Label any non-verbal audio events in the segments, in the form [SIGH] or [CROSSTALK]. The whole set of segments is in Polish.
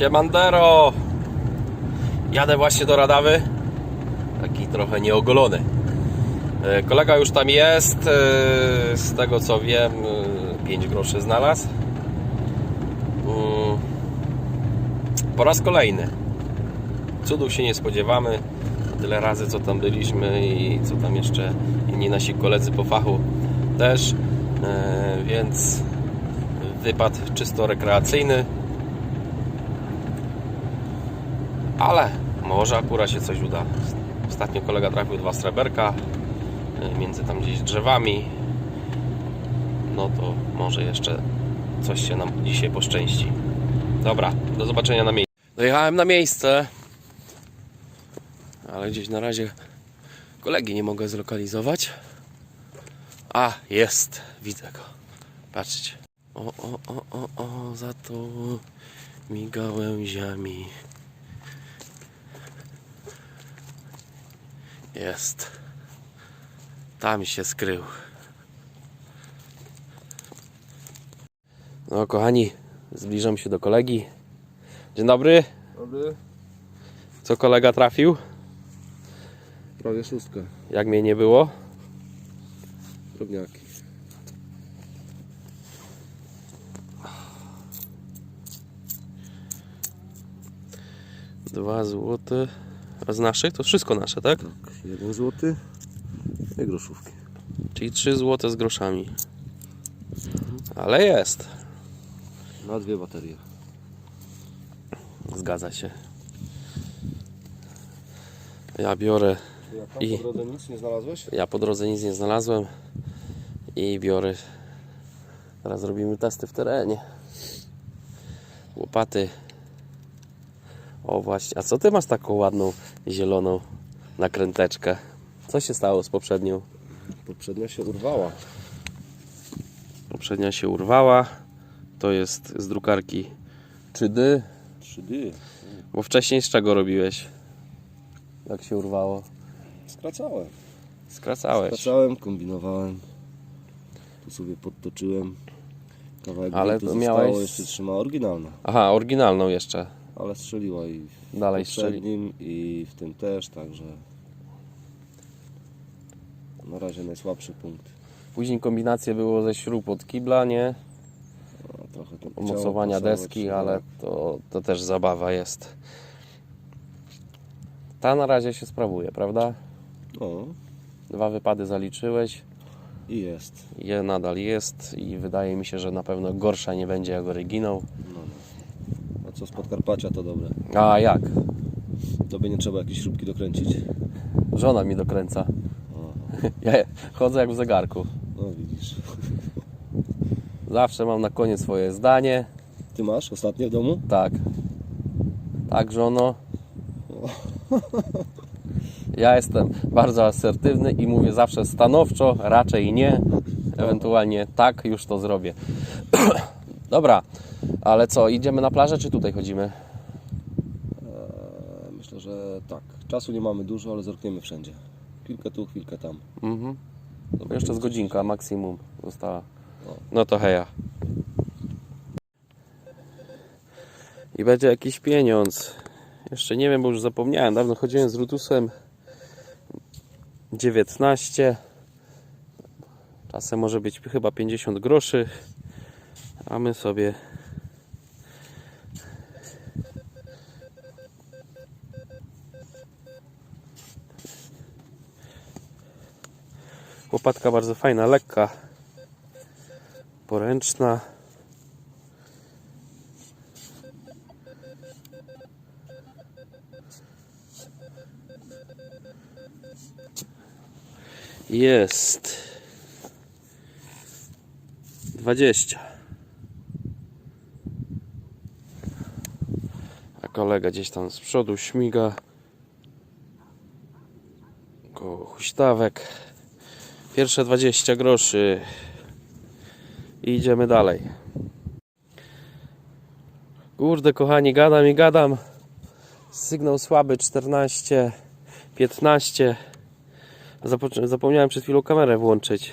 Siemandero! Jadę właśnie do Radawy. Taki trochę nieogolony. E, Kolega już tam jest. e, Z tego co wiem, 5 groszy znalazł. Mm. Po raz kolejny. Cudów się nie spodziewamy. Tyle razy co tam byliśmy i co tam jeszcze inni nasi koledzy po fachu też. E, Więc wypad czysto rekreacyjny. Ale może akurat się coś uda. Ostatnio kolega trafił dwa sreberka y, między tam gdzieś drzewami. No to może jeszcze coś się nam dzisiaj poszczęści. Dobra, do zobaczenia na miejscu. Dojechałem na miejsce, ale gdzieś na razie kolegi nie mogę zlokalizować. A, jest, widzę go. Patrzcie. O, o, o, o, o, za to migałęziami. Jest. Tam się skrył. No, kochani, zbliżam się do kolegi. Dzień dobry. Dobry. Co kolega trafił? Prawie szóstka. Jak mnie nie było? Drobniaki. Dwa złote. A z naszych? To wszystko nasze, tak? Tak. Jeden złoty. I groszówki. Czyli trzy złote z groszami. Ale jest. Na dwie baterie. Zgadza się. Ja biorę Ja tam I- po drodze nic nie znalazłeś? Ja po drodze nic nie znalazłem i biorę. Teraz robimy testy w terenie. Łopaty. O właśnie, a co ty masz taką ładną zieloną nakręteczkę? Co się stało z poprzednią? Poprzednia się urwała. Poprzednia się urwała. To jest z drukarki 3D. 3D. Bo wcześniej z czego robiłeś? Jak się urwało? Skracałem. Skracałeś. Skracałem, kombinowałem. Tu sobie podtoczyłem. Kawałek Ale to zostało, miałeś- jeszcze trzyma oryginalna. Aha, oryginalną jeszcze. Ale strzeliła i w Dalej poprzednim i w tym też, także na razie najsłabszy punkt. Później kombinacje było ze śrub od kibla, nie? No, trochę to Umocowania deski, ale to, to też zabawa jest. Ta na razie się sprawuje, prawda? No Dwa wypady zaliczyłeś, i jest. je nadal jest i wydaje mi się, że na pewno gorsza nie będzie jak oryginał. No, co z Podkarpacia to dobre. A jak? Tobie nie trzeba jakieś śrubki dokręcić. Żona mi dokręca. [LAUGHS] Ja chodzę jak w zegarku. no widzisz. [LAUGHS] Zawsze mam na koniec swoje zdanie. Ty masz ostatnie w domu? Tak. Tak, żono. [LAUGHS] Ja jestem bardzo asertywny i mówię zawsze stanowczo, raczej nie. Ewentualnie tak, już to zrobię. [CLEARS THROAT] Dobra, ale co, idziemy na plażę, czy tutaj chodzimy? Eee, myślę, że tak. Czasu nie mamy dużo, ale zerkniemy wszędzie. Chwilkę tu, chwilkę tam. Mhm. Jeszcze z godzinka maksimum została. No to heja. I będzie jakiś pieniądz. Jeszcze nie wiem, bo już zapomniałem. Dawno chodziłem z Rutusem. 19. Czasem może być chyba 50 groszy. A my sobie Łopatka bardzo fajna, lekka, poręczna. Jest 20. A kolega gdzieś tam z przodu śmiga koło huśtawek. Pierwsze 20 groszy. I idziemy dalej. Kurde, kochani, gadam i gadam. Sygnał słaby 14, 15. Zapo- Zapomniałem przed chwilą kamerę włączyć.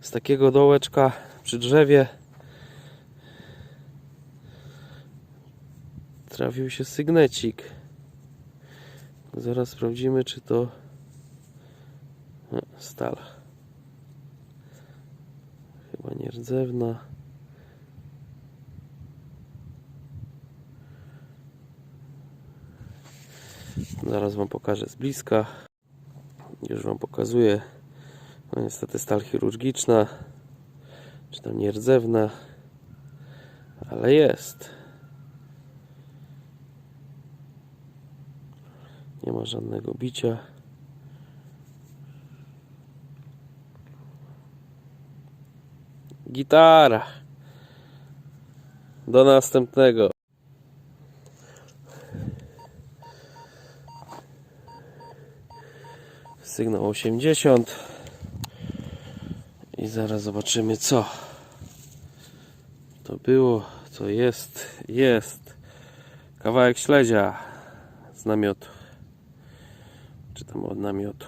Z takiego dołeczka przy drzewie trafił się sygnecik. Zaraz sprawdzimy, czy to Stal. Chyba nierdzewna. Zaraz Wam pokażę z bliska. Już Wam pokazuję. No niestety stal chirurgiczna, czy tam nierdzewna, ale jest. Nie ma żadnego bicia. Gitara. Do następnego. Sygnał 80. I zaraz zobaczymy co to było, co jest, jest. Kawałek śledzia z namiotu. Czy tam od namiotu.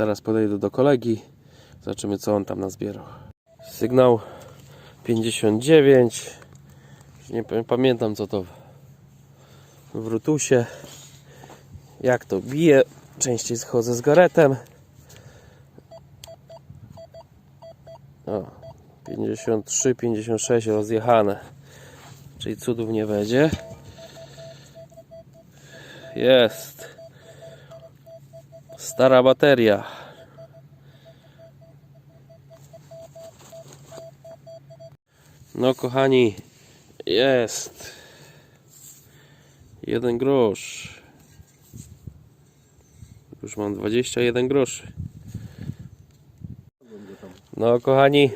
Zaraz podejdę do kolegi. Zobaczymy co on tam nazbierał. Sygnał 59. Nie pamiętam co to w Rutusie. Jak to bije. Częściej schodzę z garetem. O, 53, 56 rozjechane. Czyli cudów nie będzie. Jest. Stara bateria. No kochani, jest. Jeden grosz. Już mam 21 groszy. No kochani,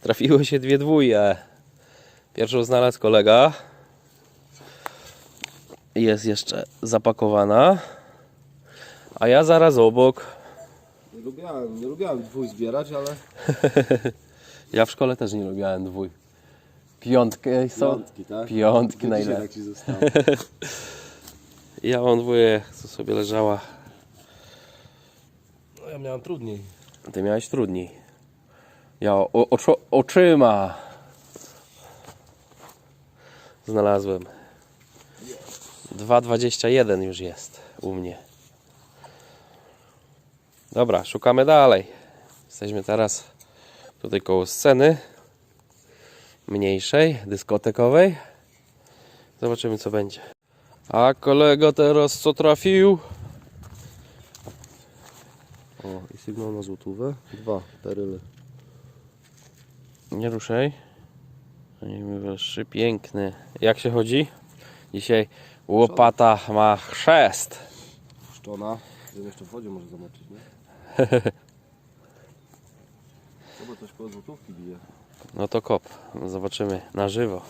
trafiło się dwie dwóje. Pierwszą znalazł kolega. Jest jeszcze zapakowana. A ja zaraz obok. Nie lubiałem, nie lubiałem dwój zbierać, ale [LAUGHS] Ja w szkole też nie lubiałem dwój. Piątkę są. piątki, tak? Piątki Dzisiaj najlepiej. tak ci zostało. [LAUGHS] Ja mam dwóje, co sobie leżała. No ja miałem trudniej. Ty miałeś trudniej. Ja o, oczo, oczyma znalazłem. 2,21 już jest u mnie. Dobra, szukamy dalej. Jesteśmy teraz tutaj koło sceny mniejszej, dyskotekowej. Zobaczymy co będzie. A kolego teraz co trafił? O, i sygnał na złotówę. Dwa, teryle. Nie ruszaj. Niech mi wyższy, piękny. Jak się chodzi? Dzisiaj łopata ma chrzest. Szczona. Gdybym jeszcze w wodzie może zobaczyć, nie? Chyba coś koło złotówki bije. No to kop. Zobaczymy na żywo.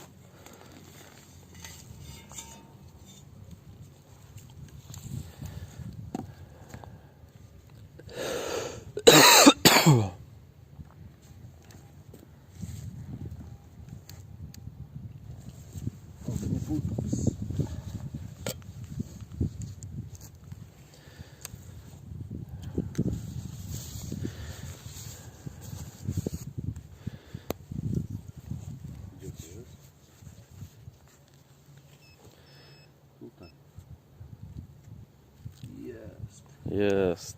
Jest.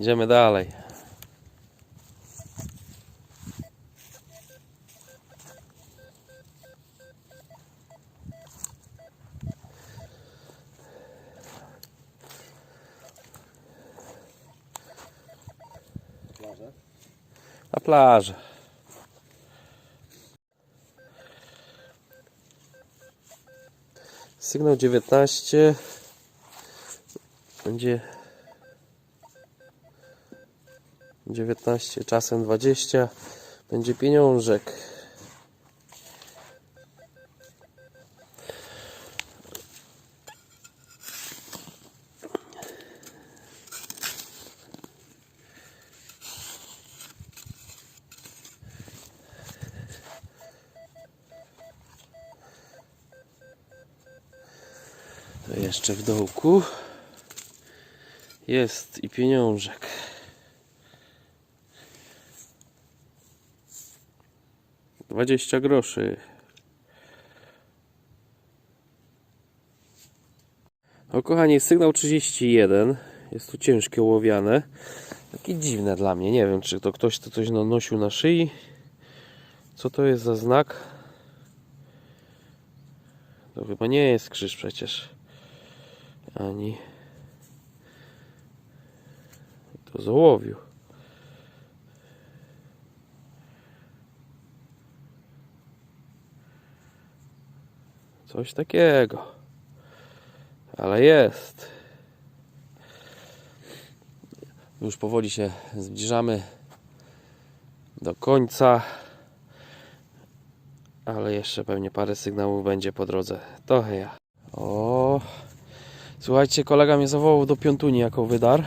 Idziemy dalej. Na plaży. Sygnał 19 będzie 19 czasem 20 będzie pieniążek. To jeszcze w dołku jest i pieniążek. 20 groszy. O kochani, sygnał 31. Jest tu ciężkie ołowiane. Takie dziwne dla mnie. Nie wiem, czy to ktoś to coś nosił na szyi. Co to jest za znak? To chyba nie jest krzyż przecież. Ani. To z ołowiu. Coś takiego. Ale jest. Już powoli się zbliżamy do końca. Ale jeszcze pewnie parę sygnałów będzie po drodze. To ja. O, słuchajcie, kolega mnie zawołał do piątuni jako wydar.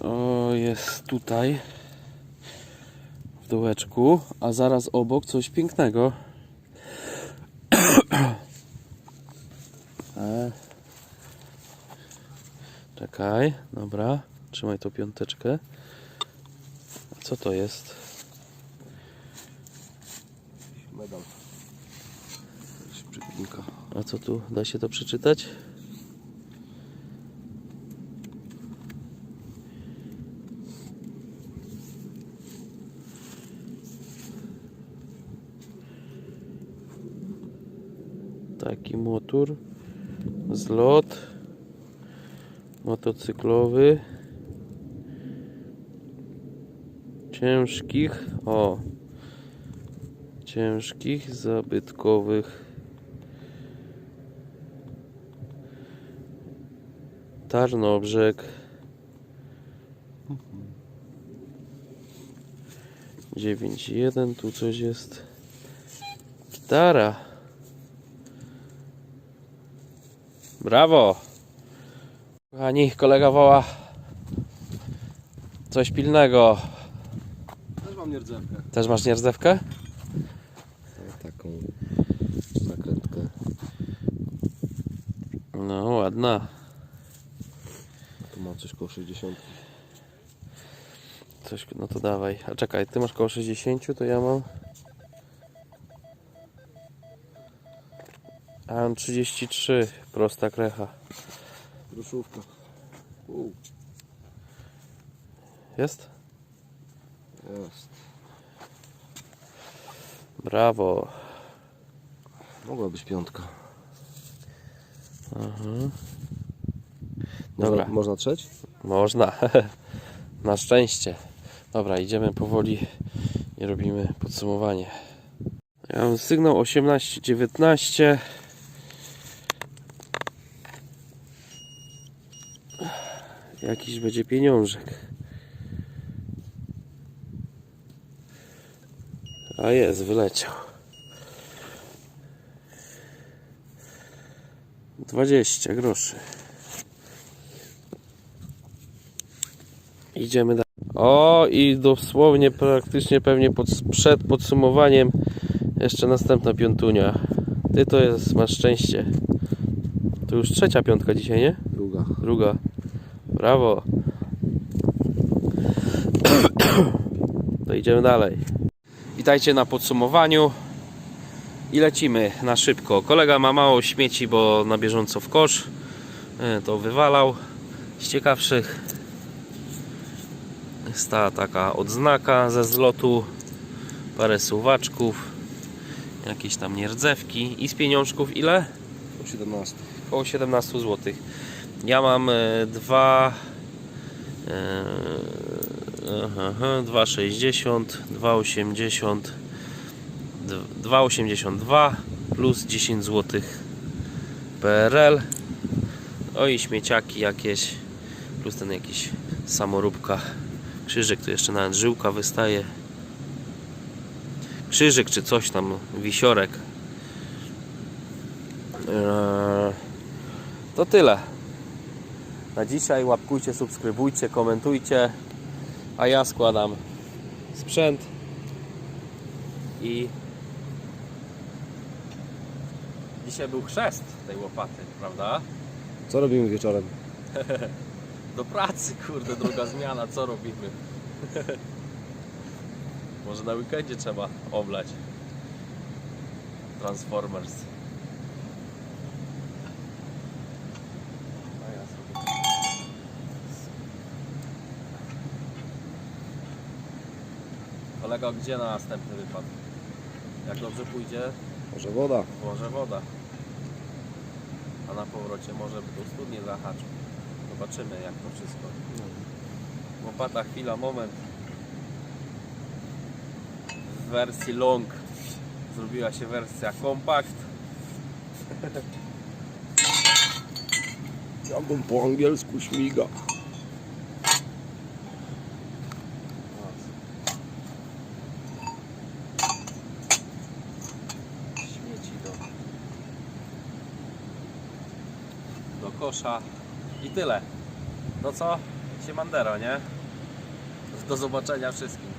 O, jest tutaj w dołeczku, a zaraz obok coś pięknego. E. Czekaj, dobra, trzymaj tą piąteczkę. A co to jest? Medal. Przypinka. A co tu? Da się to przeczytać? Taki motor. Zlot. Motocyklowy. Ciężkich. O. Ciężkich, zabytkowych. Tarnobrzeg. Dziewięć jeden, tu coś jest. Gitara. Brawo. Kochani, kolega woła coś pilnego. Też mam nierdzewkę. Też masz nierdzewkę? Taką nakrętkę. No, ładna. Tu mam coś koło 60. Coś, no to dawaj. A czekaj, ty masz koło 60, to ja mam. A mam 33, prosta krecha. Ruszówka. Jest? jest. Brawo. Mogła być piątka. Mhm. Można, Dobra. można trzeć? Można. [LAUGHS] Na szczęście. Dobra, idziemy powoli i robimy podsumowanie. Ja mam sygnał 18-19. Jakiś będzie pieniążek. A jest, wyleciał. 20 groszy. Idziemy dalej. O, i dosłownie praktycznie pewnie pod, przed podsumowaniem jeszcze następna piątunia. Ty to jest, masz szczęście. To już trzecia piątka dzisiaj, nie? Druga. Druga. Brawo. To idziemy dalej. Witajcie na podsumowaniu. I lecimy na szybko. Kolega ma mało śmieci, bo na bieżąco w kosz. E, To wywalał. Z ciekawszych jest ta taka odznaka ze zlotu. Parę suwaczków. Jakieś tam nierdzewki. I z pieniążków ile? Po 17. około 17 zł. Ja mam e, dwa e, aha, aha, 2,60 2,80 d- 2,82 plus 10 zł PRL o i śmieciaki jakieś plus ten jakiś samoróbka. Krzyżyk tu jeszcze nawet żyłka wystaje. Krzyżyk czy coś tam wisiorek. Eee, to tyle. Na dzisiaj łapkujcie, subskrybujcie, komentujcie. A ja składam sprzęt i dzisiaj był chrzest tej łopaty, prawda? Co robimy wieczorem? [LAUGHS] Do pracy, kurde, druga zmiana, co robimy? [LAUGHS] Może na weekendzie trzeba oblać. Transformers. A ja sobie... Kolego, gdzie na następny wypad? Jak dobrze pójdzie, Może woda? może woda. A na powrocie może by tu studnie zahaczył. Zobaczymy jak to wszystko. Łopata, chwila, moment. W wersji long zrobiła się wersja kompakt. Jak on po angielsku śmiga. Śmieci do, do kosza i tyle. No co? Siemandero, nie? Do zobaczenia wszystkim.